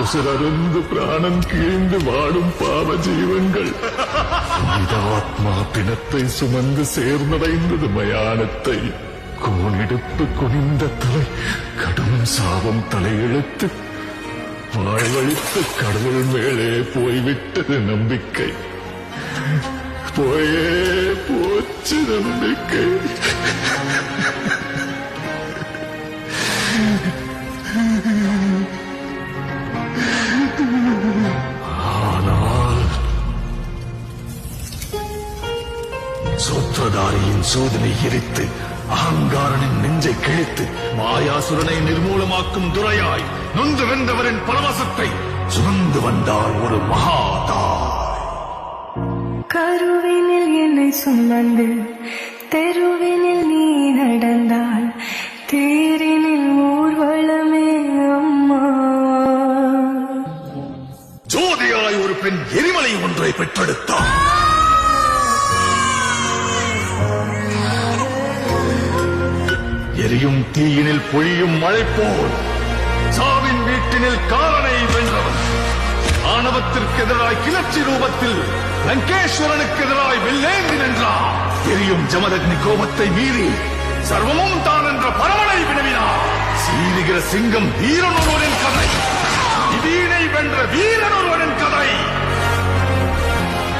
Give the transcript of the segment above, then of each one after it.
உசுரருந்து பிராணம் கீழ்ந்து வாடும் பாவ ஜீவங்கள் புனிதாத்மா பிணத்தை சுமந்து சேர்ந்தடைந்தது மயானத்தை கோணிடுப்பு குனிந்த தலை கடும் சாபம் தலையெழுத்து வாழ்வழித்து கடவுள் மேலே போய்விட்டது நம்பிக்கை போயே போச்சு நம்பிக்கை சூத்திரதாரியின் சோதனை எரித்து அகங்காரனின் நெஞ்சை கிழித்து மாயாசுரனை நிர்மூலமாக்கும் துறையாய் நொந்து வென்றவரின் பரவசத்தை சுமந்து வந்தார் ஒரு மகாதா கருவினில் என்னை சுமந்து தெருவினில் நீ நடந்தால் தேரினில் ஊர்வலமே அம்மா. ஜோதியாய் ஒரு பெண் எரிமலை ஒன்றை பெற்றெடுத்தார் எரியும் தீயினில் பொழியும் மழை போல் சாவின் வீட்டினில் காலனை வென்றவன். ஆணவத்திற்கு எதிராய் கிளர்ச்சி ரூபத்தில் லங்கேஸ்வரனுக்கு எதிராய் வெள்ளேந்தி நின்றார் எரியும் ஜமதக்னி கோபத்தை மீறி சர்வமும் தான் என்ற பரமனை வினவினார் சீருகிற சிங்கம் வீரன் ஒருவனின் கதை. வீணை வென்ற வீரன் ஒருவனின் கதை.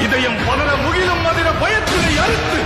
இதயம் பலர முகிலும் அதிர பயத்தினை அறுத்து